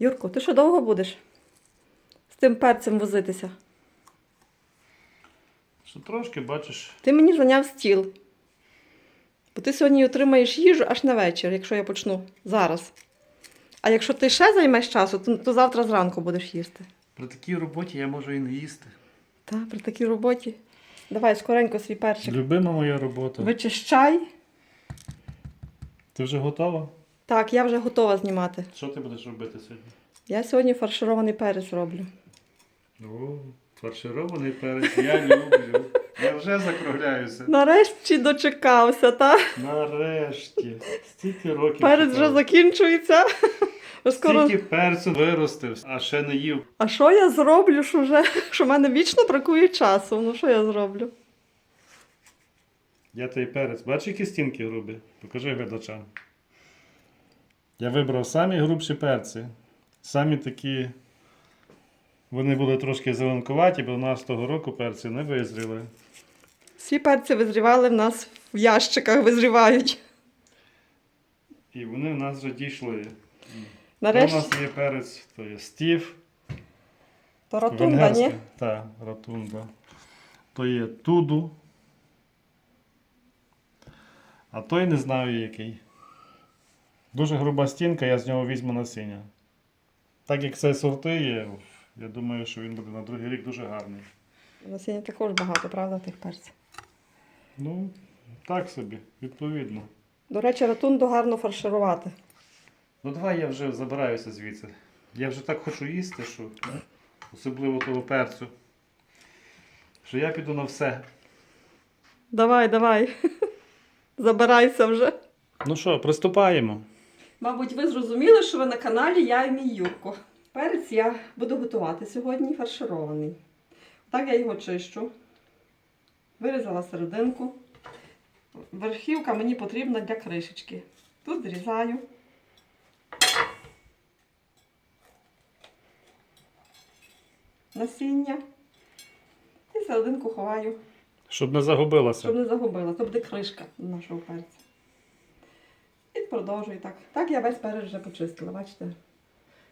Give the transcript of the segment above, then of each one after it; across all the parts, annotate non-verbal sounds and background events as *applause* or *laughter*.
Юрко, ти що довго будеш з тим перцем возитися? Що трошки, бачиш, Ти мені зайняв стіл. Бо ти сьогодні отримаєш їжу аж на вечір, якщо я почну зараз. А якщо ти ще займеш часу, то, то завтра зранку будеш їсти. при такій роботі я можу і не їсти. Та, при такій роботі. Давай скоренько свій перчик. Любима моя робота. Вичищай. Ти вже готова? Так, я вже готова знімати. Що ти будеш робити сьогодні? Я сьогодні фарширований перець роблю. О, фарширований перець, я люблю. Я вже закругляюся. Нарешті дочекався, та? Нарешті. Стільки років. Перець вже закінчується. Скоро... Стільки перцю виростив, а ще не їв. А що я зроблю, що вже що в мене вічно бракує часу? Ну що я зроблю? Я той перець. Бачиш, які стінки грубі? Покажи глядачам. Я вибрав самі грубші перці. Самі такі. Вони були трошки зеленкуваті, бо в нас того року перці не визріли. Всі перці визрівали в нас в ящиках, визрівають. І вони в нас вже дійшли. У нас є перець, то є стів. то ротунда, ні? Так, ротунда. То є туду. А той не знаю який. Дуже груба стінка, я з нього візьму насіння. Так як це сорти є, я думаю, що він буде на другий рік дуже гарний. Насіння також багато, правда, тих перців. Ну, так собі, відповідно. До речі, ротунду гарно фарширувати. Ну давай я вже забираюся звідси. Я вже так хочу їсти, що особливо того перцю. Що я піду на все. Давай, давай. *laughs* Забирайся вже. Ну що, приступаємо. Мабуть, ви зрозуміли, що ви на каналі Я і мій Юрко. Перець я буду готувати сьогодні фарширований. Так я його чищу. Вирізала серединку. Верхівка мені потрібна для кришечки. Тут зрізаю. Насіння. І серединку ховаю, Щоб не загубилася. щоб не загубила. Це буде кришка нашого перця. Продовжую так. Так я весь перець вже почистила, бачите?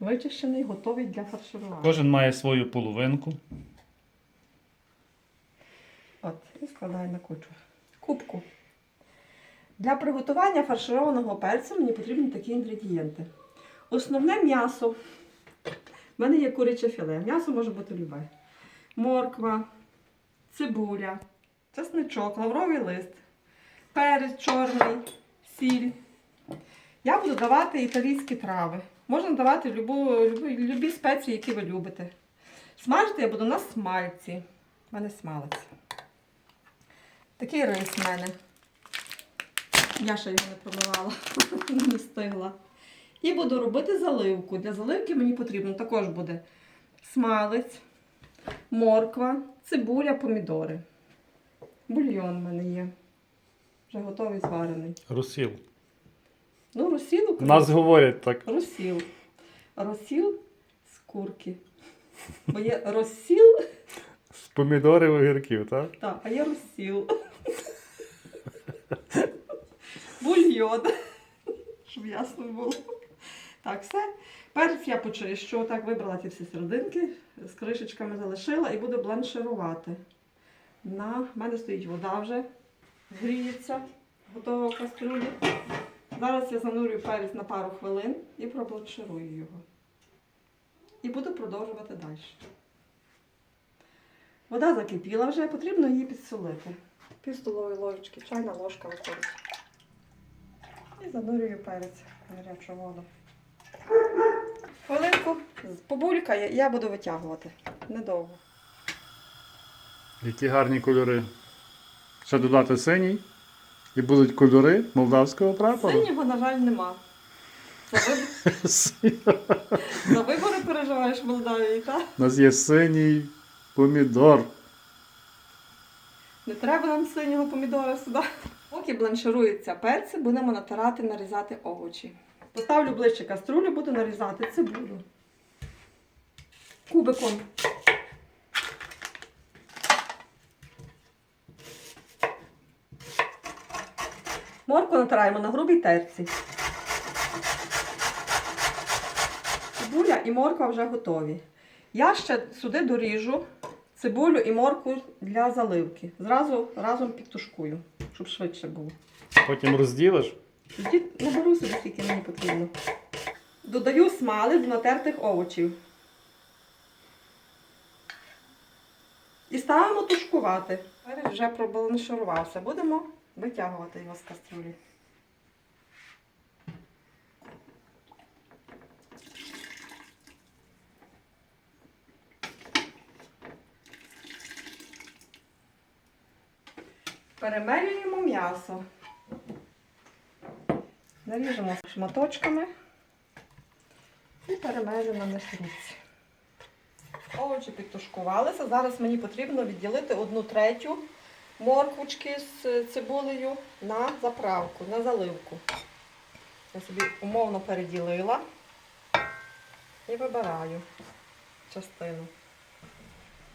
Вичищений, готовий для фарширування. Кожен має свою половинку. От, і складаю на кучу. Кубку. Для приготування фаршированого перцю мені потрібні такі інгредієнти. Основне м'ясо. У мене є куряче філе. М'ясо може бути любе. Морква, цибуля, чесничок, лавровий лист, перець чорний, сіль. Я буду давати італійські трави. Можна давати любу, любі, любі спеції, які ви любите. Смажити я буду на смальці. У мене смалець. Такий рис в мене. Я ще його не промивала, *laughs* не встигла. І буду робити заливку. Для заливки мені потрібно також буде смалець, морква, цибуля, помідори. Бульйон в мене є. Вже готовий зварений. Русіл. Ну, розсіл У нас говорять так. Розсіл. Розсіл з курки. Бо є розсіл, З помідорів огірків, так? так, а є розсіл. Бульйон. Щоб ясно було. Так, все. Перець я почищу. Так, вибрала ці всі серединки, з кришечками залишила і буду бланширувати. На мене стоїть вода вже, гріється, готова в кастрюлі. Зараз я занурюю перець на пару хвилин і пробланширую його. І буду продовжувати далі. Вода закипіла вже, потрібно її підсолити. Пів столової ложечки, чайна ложка виходить. І занурюю перець в гарячу воду. Хвилинку побулькає, я буду витягувати. Недовго. Які гарні кольори. Ще додати синій. І будуть кольори молдавського прапору. Синього, на жаль, нема. *laughs* За вибори переживаєш в Молдавії, так? У нас є синій помідор. Не треба нам синього помідора сюди. Поки бланшируються перці, будемо натирати, нарізати овочі. Поставлю ближче каструлю, буду нарізати цибулю. Кубиком. Морку натираємо на грубій терці. Цибуля і морква вже готові. Я ще сюди доріжу цибулю і моркву для заливки. Зразу разом підтушкую, щоб швидше було. Потім розділиш. Тоді наберу собі, скільки мені потрібно. Додаю смали до натертих овочів. І ставимо тушкувати. Перець вже пробаланширувався. Будемо витягувати його з каструлі. Перемелюємо м'ясо. Наріжемо шматочками і перемелюємо на м'ясорубці. Овочі підтушкувалися. Зараз мені потрібно відділити одну третю морквочки з цибулею на заправку, на заливку. Я собі умовно переділила і вибираю частину.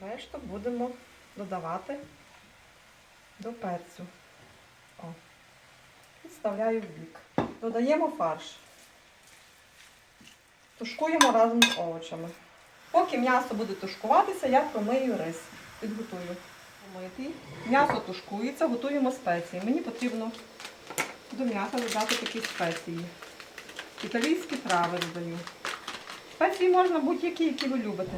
Решту будемо додавати до перцю. О. Відставляю в бік. Додаємо фарш. Тушкуємо разом з овочами. Поки м'ясо буде тушкуватися, я промию рис. Підготую. Помитий. М'ясо тушкується, готуємо спеції. Мені потрібно до м'яса додати такі спеції. Італійські трави додаю. Спеції можна будь-які, які ви любите.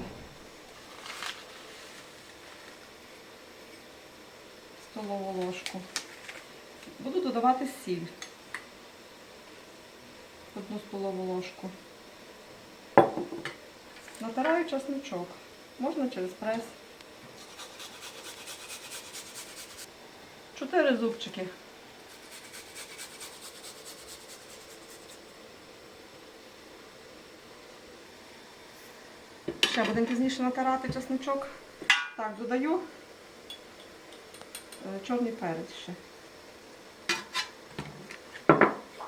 Столову ложку. Буду додавати сіль. Одну столову ложку. Натираю чесничок. Можна через прес. Чотири зубчики. Ще будемо пізніше натирати чесничок. Так, додаю е, чорний перець ще.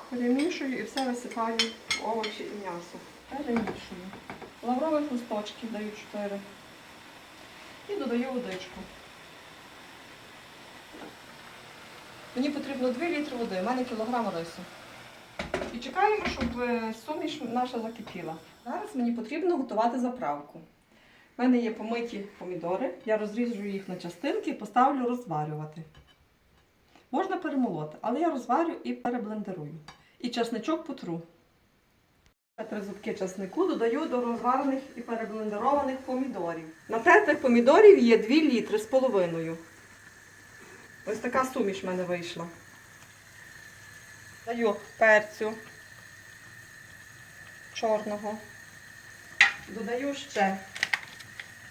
Перемішую і все висипаю в овочі і м'ясо. Перемішую. Лаврових листочків даю 4. І додаю водичку. Мені потрібно 2 літри води, у мене кілограм рису. І чекаємо, щоб е, суміш наша закипіла. Зараз мені потрібно готувати заправку. У мене є помиті помідори, я розріжу їх на частинки і поставлю розварювати. Можна перемолоти, але я розварю і переблендерую. І чесничок потру. Три зубки чеснику додаю до розварених і переблендерованих помідорів. Натертих помідорів є 2 літри з половиною. Ось така суміш в мене вийшла. Даю перцю чорного. Додаю ще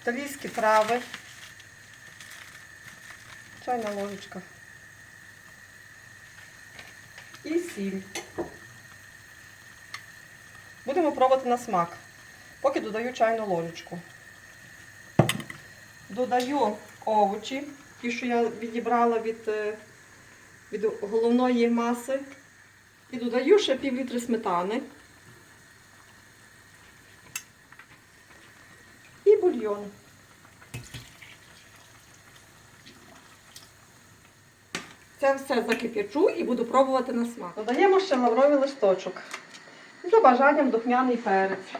італійські трави. Чайна ложечка. І сіль. Будемо пробувати на смак. Поки додаю чайну ложечку. Додаю овочі, ті, що я відібрала від, е, від головної маси. І додаю ще пів літри сметани. І бульйон. Це все закип'ячу і буду пробувати на смак. Додаємо ще лавровий листочок. За бажанням духмяний перець.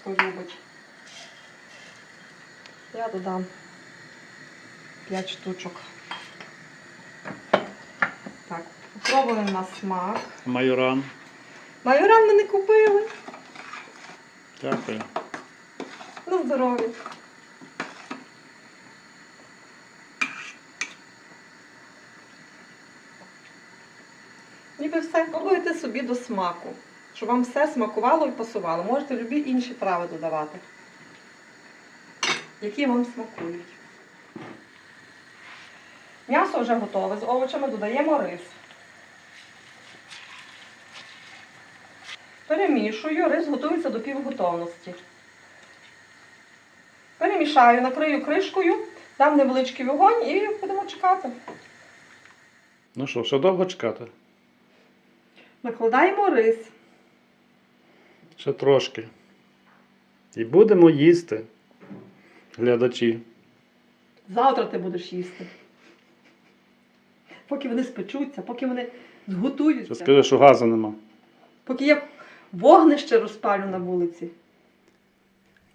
Хто любить. Я додам 5 штучок. Так, попробуємо на смак. Майоран. Майоран ми не купили. Дякую. На здоров'я. Ніби все пробуйте собі до смаку, щоб вам все смакувало і пасувало. Можете любі інші трави додавати, які вам смакують. М'ясо вже готове з овочами, додаємо рис. Перемішую, рис готується до півготовності. Перемішаю, накрию кришкою, дам невеличкий вогонь і будемо чекати. Ну що, ще довго чекати? Накладаємо рис. Ще трошки. І будемо їсти, глядачі. Завтра ти будеш їсти. Поки вони спечуться, поки вони зготуються, скажи, що газу нема. поки я вогнище розпалю на вулиці.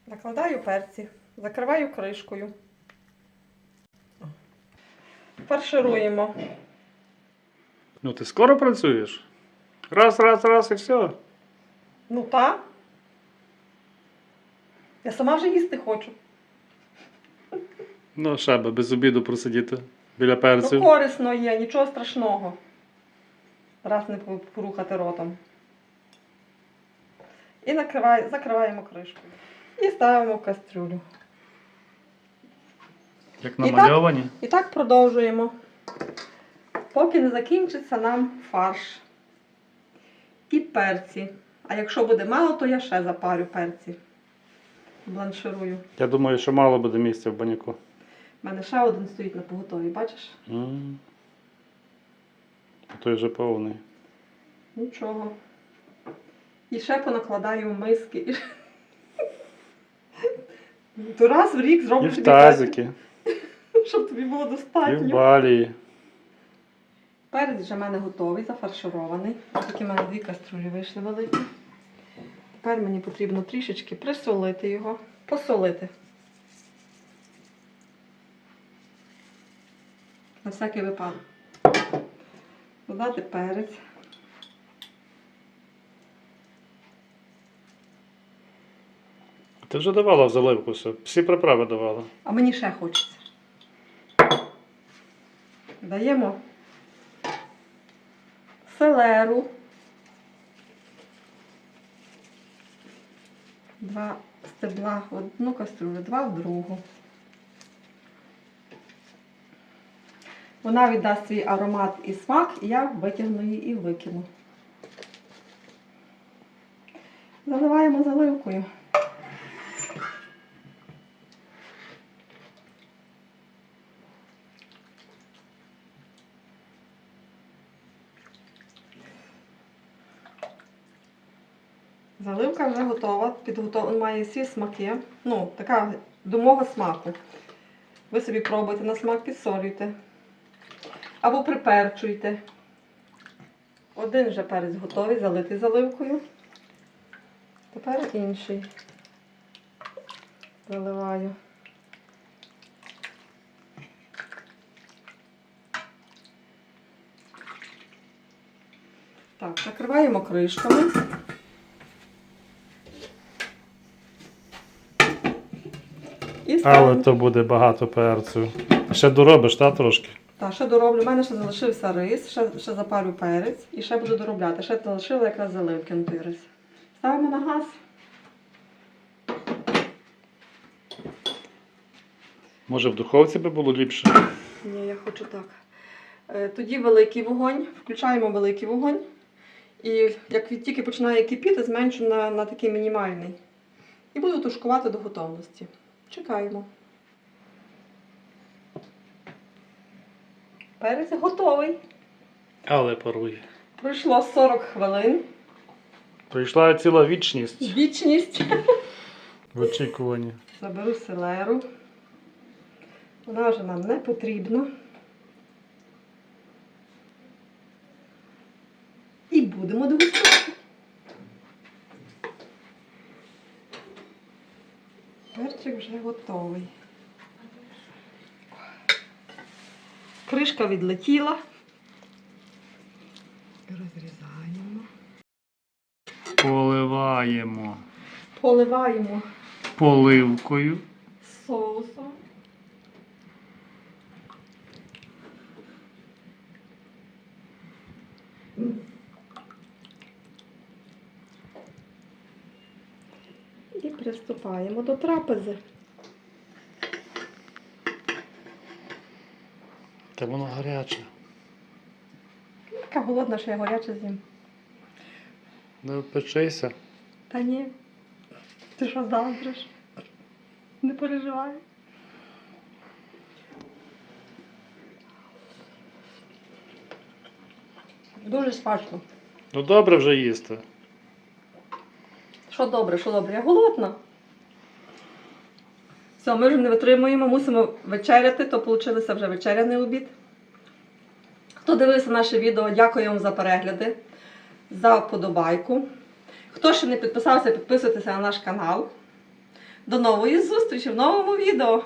Накладаю перці, закриваю кришкою. Фаршируємо. Ну ти скоро працюєш? Раз, раз, раз і все. Ну та. Я сама вже їсти хочу. Ну, ще би без обіду просидіти біля Ну, корисно є, нічого страшного. Раз не порухати ротом. І накривай, закриваємо кришкою. І ставимо в кастрюлю. Як так? намальовані. І так продовжуємо. Поки не закінчиться нам фарш. І перці. А якщо буде мало, то я ще запарю перці. Бланширую. Я думаю, що мало буде місця в баняку. У мене ще один стоїть на поготові, бачиш? М. А Той вже повний. Нічого. І ще понакладаю миски. То раз в рік І зроблю в тобі тазики, щоб тобі було і в достатньо. балії. Перець вже в мене готовий, зафарширований. Ось такі в мене дві каструлі вийшли великі. Тепер мені потрібно трішечки присолити його, посолити. На всякий випадок. Додати перець. Ти вже давала в заливку все. Всі приправи давала. А мені ще хочеться. Даємо селеру. Два стебла в одну каструлю, два в другу. Вона віддасть свій аромат і смак, і я витягну її і викину. Заливаємо заливкою. Заливка вже готова, підготов... має всі смаки. Ну, така до смаку. Ви собі пробуйте на смак, підсолюйте. Або приперчуйте. Один вже перець готовий, залитий заливкою. Тепер інший. Заливаю. Так, накриваємо кришками. І ставимо. Але то буде багато перцю. Ще доробиш, та трошки? Так, ще дороблю. У мене ще залишився рис, ще, ще запарю перець і ще буду доробляти. Ще залишила якраз заливки на той рис. Ставимо на газ. Може в духовці би було ліпше? Ні, я хочу так. Е, Тоді великий вогонь, включаємо великий вогонь. І як він тільки починає кипіти, зменшу на, на такий мінімальний. І буду тушкувати до готовності. Чекаємо. Перець готовий. Але парує. Пройшло 40 хвилин. Прийшла ціла вічність Вічність. в очікуванні. Заберу селеру. Вона вже нам не потрібна. І будемо дегустувати. Перчик вже готовий. Кришка відлетіла. Розрізаємо. Поливаємо Поливаємо поливкою. соусом. І приступаємо до трапези. Та воно гаряче. Така голодна, що я горяче з'їм. Не печися. Та ні. Ти що заздриш? Не переживай. Дуже смачно. Ну добре вже їсти. Що добре, що добре? Я голодна. Все, ми вже не витримуємо, мусимо вечеряти, то вийшлося вже вечеряний обід. Хто дивився наше відео, дякую вам за перегляди, за вподобайку. Хто ще не підписався, підписуйтеся на наш канал. До нової зустрічі в новому відео!